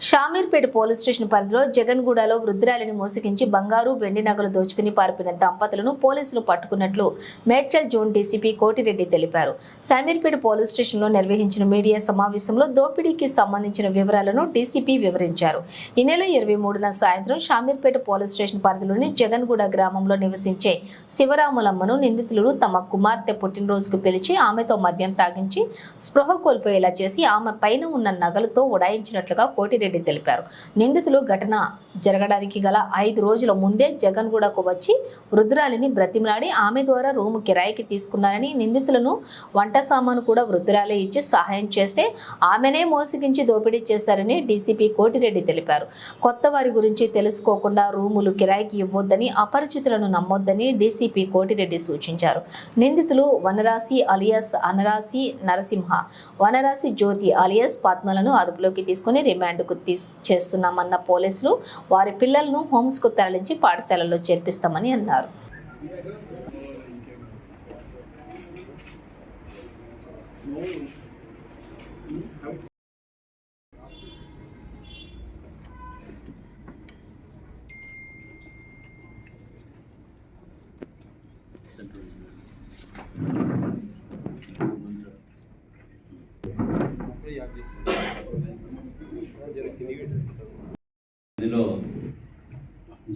Shamirpet police station పరిధిలో జగన్గూడలో వృద్ధురాలిని మోసగించి బంగారు వెండి నగలు దోచుకుని పారిపోయిన దంపతులను పోలీసులు పట్టుకున్నట్లు మేడ్చల్ జోన్ డీసీపీ కోటిరెడ్డి తెలిపారు. షామీర్పేట పోలీస్ స్టేషన్లో నిర్వహించిన మీడియా సమావేశంలో దోపిడీకి సంబంధించిన వివరాలను డీసీపీ వివరించారు. ఈ నెల ఇరవై మూడున సాయంత్రం షామీర్పేట పోలీస్ స్టేషన్ పరిధిలోని జగన్గూడ గ్రామంలో నివసించే శివరాములమ్మను నిందితులు తమ కుమార్తె పుట్టినరోజుకు పిలిచి ఆమెతో మద్యం తాగించి స్పృహ కోల్పోయేలా చేసి ఆమె పైన ఉన్న నగలతో ఉడాయించినట్లుగా కోటిరెడ్డి రెడ్డి తెలిపారు. నిందితులు ఘటన జరగడానికి గల ఐదు రోజుల ముందే జగన్గూడకు వచ్చి వృద్ధురాలిని బ్రతిమలాడి ఆమె ద్వారా రూము కిరాయికి తీసుకున్నారని నిందితులను వంట సామాను కూడా వృద్ధురాలే ఇచ్చి సహాయం చేస్తే ఆమెనే మోసగించి దోపిడీ చేశారని డీసీపీ కోటిరెడ్డి తెలిపారు. కొత్త వారి గురించి తెలుసుకోకుండా రూములు కిరాయికి ఇవ్వొద్దని అపరిచితులను నమ్మొద్దని డీసీపీ కోటిరెడ్డి సూచించారు. నిందితులు వనరాశి అలియాస్ అనరాశి నరసింహ వనరాశి జ్యోతి అలియాస్ పద్మలను అదుపులోకి తీసుకుని రిమాండ్కు తీ చేస్తున్నామన్న పోలీసులు వారి పిల్లలను హోమ్స్కు తరలించి పాఠశాలలో చేర్పిస్తామని అన్నారు.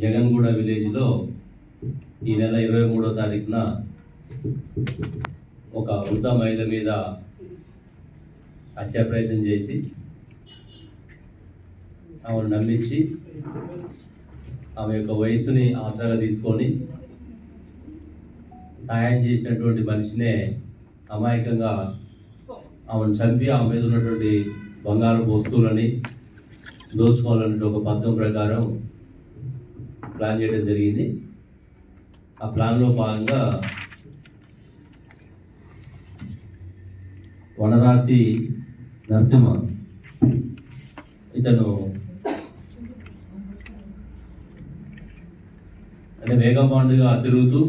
జగన్గూడ విలేజ్లో ఈ నెల ఇరవై మూడో తారీఖున ఒక వృద్ధ మహిళ మీద హత్యా ప్రయత్నం చేసి ఆమెను నమ్మించి ఆమె యొక్క వయసుని ఆసరాగా తీసుకొని సహాయం చేసినటువంటి మనిషినే అమాయకంగా ఆమెను చంపి ఆమె మీద ఉన్నటువంటి బంగారం వస్తువులని దోచుకోవాలనే ఒక పథకం ప్రకారం ప్లాన్ చేయడం జరిగింది. ఆ ప్లాన్లో భాగంగా వనరాశి నరసింహ ఇతను అంటే వేగపాండుగా తిరుగుతూ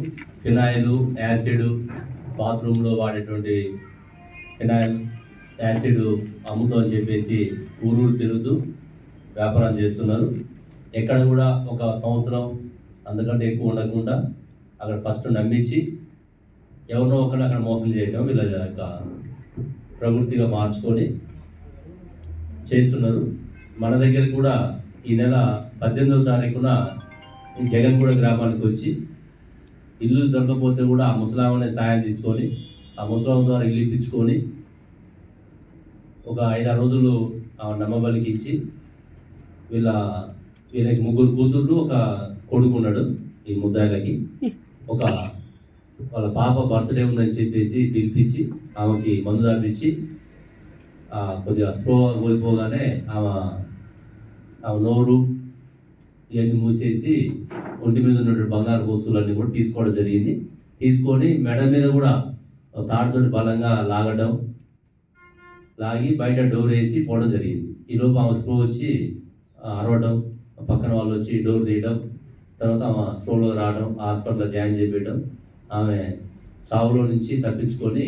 ఫినాయిల్ యాసిడ్ బాత్రూంలో వాడేటువంటి ఫినాయిల్ యాసిడ్ అమ్ముతాం అని చెప్పేసి ఊరూరు తిరుగుతూ వ్యాపారం చేస్తున్నారు. ఎక్కడ కూడా ఒక సంవత్సరం అందుకంటే ఎక్కువ ఉండకుండా అక్కడ ఫస్ట్ నమ్మించి ఎవరినో ఒకరిని అక్కడ మోసం చేయటం వీళ్ళ యొక్క ప్రవృత్తిగా మార్చుకొని చేస్తున్నారు. మన దగ్గర కూడా ఈ నెల పద్దెనిమిదవ తారీఖున ఈ జగన్గూడ గ్రామానికి వచ్చి ఇల్లు దొరకపోతే కూడా ఆ ముసలామనే సాయం తీసుకొని ఆ ముసలాం ద్వారా ఇల్లు ఇప్పించుకొని ఒక ఐదారు రోజులు ఆ నమ్మబలికి ఇచ్చి వీళ్ళ వీళ్ళకి ముగ్గురు కూతుర్లు ఒక కొడుకు ఉన్నాడు ఈ ముద్దాయిలకి. ఒక వాళ్ళ పాప బర్త్డే ఉందని చెప్పేసి పిలిపించి ఆమెకి మందు దాపించి కొద్దిగా స్లో కోల్పోగానే ఆమె ఆమె నోరు ఇవన్నీ మూసేసి ఒంటి మీద ఉన్నటువంటి బంగారు వస్తువులన్నీ కూడా తీసుకోవడం జరిగింది. తీసుకొని మెడ మీద కూడా తాడుతోటి బలంగా లాగడం లాగి బయట డోర్ వేసి పోవడం జరిగింది. ఈలోపు ఆమె స్లో వచ్చి అరవడం పక్కన వాళ్ళు వచ్చి డోర్ తీయడం తర్వాత ఆమె స్ప్రోలో రావడం హాస్పిటల్లో జాయిన్ చేపించడం ఆమె చావులో నుంచి తప్పించుకొని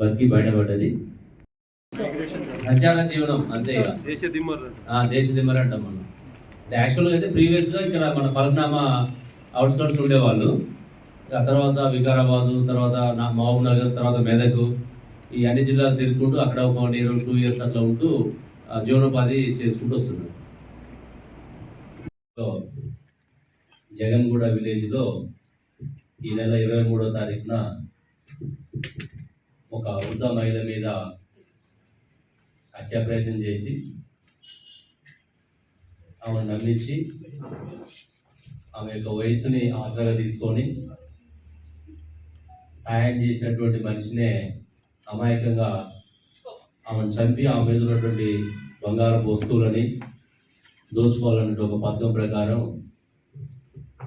బతికి బయటపడ్డది. ప్రచార జీవనం అంతే దేశ దిమ్మర్ ఆ, దేశ దిమ్మరి అంటాం మనం. యాక్చువల్గా అయితే ప్రీవియస్గా ఇక్కడ మన ఫలక్నామా అవుట్స్కట్స్ ఉండేవాళ్ళు. ఆ తర్వాత వికారాబాదు తర్వాత నా మహబూబ్ నగర్ తర్వాత మెదక్ ఈ అన్ని జిల్లాలు తిరుగుకుంటూ అక్కడ ఒక వన్ ఇయర్ టూ ఇయర్స్ అట్లా ఉంటూ జీవనోపాధి చేసుకుంటూ వస్తున్నాడు జగన్గూడ విలేజ్లో ఈ నెల ఇరవై మూడో తారీఖున ఒక వృద్ధ మహిళ మీద హత్యా ప్రయత్నం చేసి ఆమెను నమ్మించి ఆమె యొక్క వయసుని ఆసరాగా తీసుకొని సహాయం చేసినటువంటి మనిషినే అమాయకంగా ఆమెను చంపి ఆమె మీద ఉన్నటువంటి బంగారు వస్తువులని దోచుకోవాలన్నట్టు ఒక పథకం ప్రకారం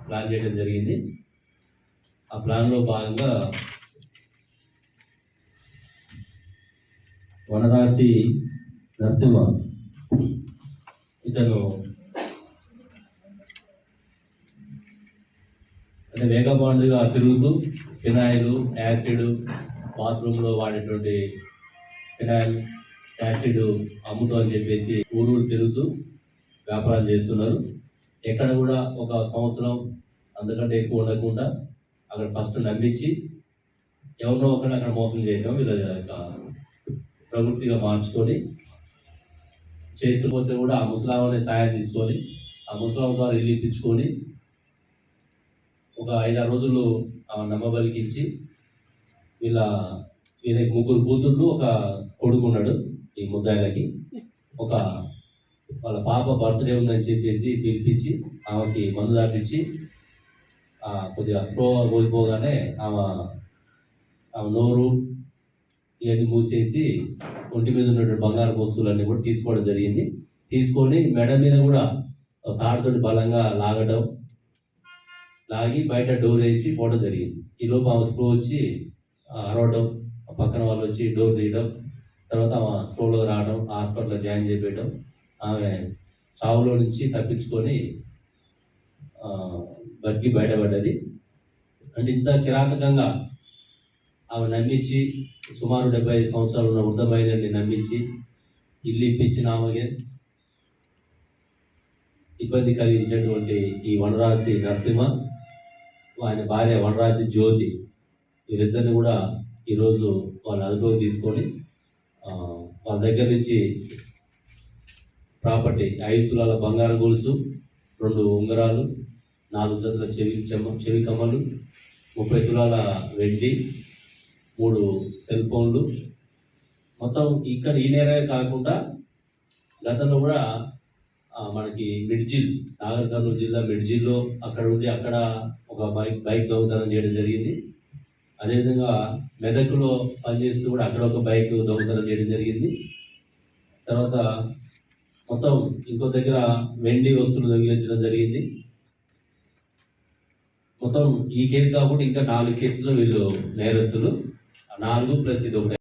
ప్లాన్ చేయడం జరిగింది. ఆ ప్లాన్లో భాగంగా వనరాశి నరసింహ ఇతను అంటే వేగపాండుగా తిరుగుతూ ఫినాయిల్ యాసిడ్ బాత్రూంలో వాడేటువంటి ఫినాయిల్ యాసిడ్ అమ్ముతామని చెప్పేసి ఊరు తిరుగుతూ వ్యాపారం చేస్తున్నారు. ఎక్కడ కూడా ఒక సంవత్సరం అందుకంటే ఎక్కువ ఉండకుండా అక్కడ ఫస్ట్ నమ్మించి ఎవరినో ఒకరిని అక్కడ మోసం చేయటం వీళ్ళ యొక్క ప్రవృత్తిగా మార్చుకొని చేస్తూ పోతే కూడా ఆ ముసలామని సాయం తీసుకొని ఆ ముసలాం ద్వారా ఇల్లు ఇప్పించుకొని ఒక ఐదారు రోజులు ఆ నమ్మబలికించి వీళ్ళ వీళ్ళకి ముగ్గురు కూతుళ్ళు ఒక కొడుకు ఉన్నాడు ఈ ముద్దాయిలకి. ఒక వాళ్ళ పాప బర్త్డే ఉందని చెప్పేసి పిలిపించి ఆమెకి మందు దాపించి కొద్దిగా స్లో కోల్పోగానే ఆమె ఆమె నోరు ఇవన్నీ మూసేసి ఒంటి మీద ఉన్నటువంటి బంగారు వస్తువులన్నీ కూడా తీసుకోవడం జరిగింది. తీసుకొని మెడ మీద కూడా ఒక తాడుతోటి బలంగా లాగడం లాగి బయట డోర్ వేసి పోవడం జరిగింది. ఈ లోపు ఆమె స్లో వచ్చి అరవడం పక్కన వాళ్ళు వచ్చి డోర్ తీయడం తర్వాత ఆమె స్లోలో రావడం హాస్పిటల్లో జాయిన్ చేయడం ఆమె చావులో నుంచి తప్పించుకొని బతికి బయటపడ్డది. అంటే ఇంత కిరాతకంగా ఆమె నమ్మించి సుమారు డెబ్బై ఐదు సంవత్సరాలు ఉన్న వృద్ధ మహిళల్ని నమ్మించి ఇల్లు ఇప్పించిన ఆమెకి ఇబ్బంది కలిగించినటువంటి ఈ వనరాశి నరసింహ ఆయన భార్య వనరాశి జ్యోతి వీరిద్దరిని కూడా ఈరోజు వాళ్ళ అదుపులోకి తీసుకొని వాళ్ళ దగ్గర నుంచి ప్రాపర్టీ ఐదు తులాల బంగారం గొలుసు రెండు ఉంగరాలు నాలుగు జతల చెవి చెమ్మ చెవి కమ్మలు ముప్పై తులాల వెండి మూడు సెల్ ఫోన్లు. మొత్తం ఇక్కడ ఈ నేరమే కాకుండా గతంలో కూడా మనకి మిడ్జిల్ నాగర్ కర్నూలు జిల్లా మిడ్జిల్లో అక్కడ ఉండి అక్కడ ఒక బైక్ బైక్ దొంగతనం చేయడం జరిగింది. అదేవిధంగా మెదక్లో పనిచేస్తూ కూడా అక్కడ ఒక బైక్ దొంగతనం చేయడం జరిగింది. తర్వాత మొత్తం ఇంకో దగ్గర వెండి వస్తువులు దొంగిలించడం జరిగింది. మొత్తం ఈ కేసు కాకుండా ఇంకా నాలుగు కేసులు వీళ్ళు నేరస్తులు. నాలుగు ప్లస్ ఇది ఒకటి.